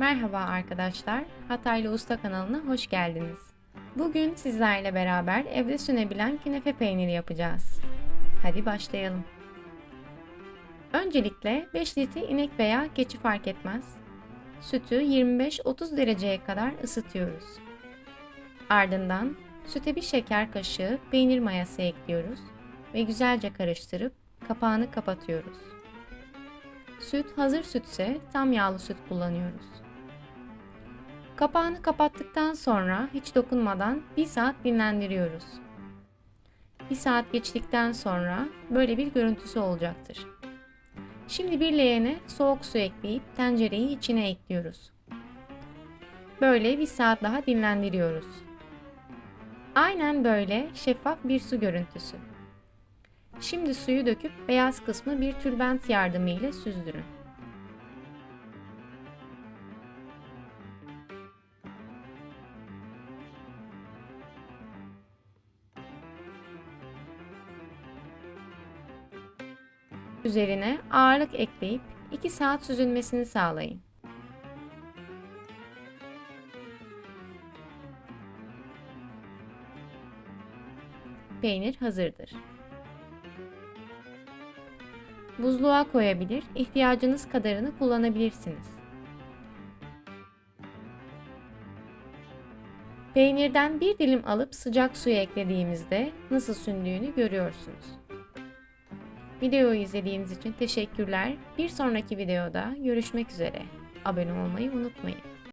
Merhaba arkadaşlar, Hataylı Usta kanalına hoş geldiniz. Bugün sizlerle beraber evde sünebilen künefe peyniri yapacağız. Hadi başlayalım. Öncelikle 5 litre inek veya keçi fark etmez. Sütü 25-30 dereceye kadar ısıtıyoruz. Ardından süte bir şeker kaşığı peynir mayası ekliyoruz ve güzelce karıştırıp kapağını kapatıyoruz. Süt hazır sütse tam yağlı süt kullanıyoruz. Kapağını kapattıktan sonra hiç dokunmadan 1 saat dinlendiriyoruz. 1 saat geçtikten sonra böyle bir görüntüsü olacaktır. Şimdi bir leğene soğuk su ekleyip tencereyi içine ekliyoruz. Böyle bir saat daha dinlendiriyoruz. Aynen böyle şeffaf bir su görüntüsü. Şimdi suyu döküp beyaz kısmı bir tülbent yardımıyla süzdürün. Üzerine ağırlık ekleyip 2 saat süzülmesini sağlayın. Peynir hazırdır. Buzluğa koyabilir, ihtiyacınız kadarını kullanabilirsiniz. Peynirden bir dilim alıp sıcak suya eklediğimizde nasıl sündüğünü görüyorsunuz. Videoyu izlediğiniz için teşekkürler. Bir sonraki videoda görüşmek üzere. Abone olmayı unutmayın.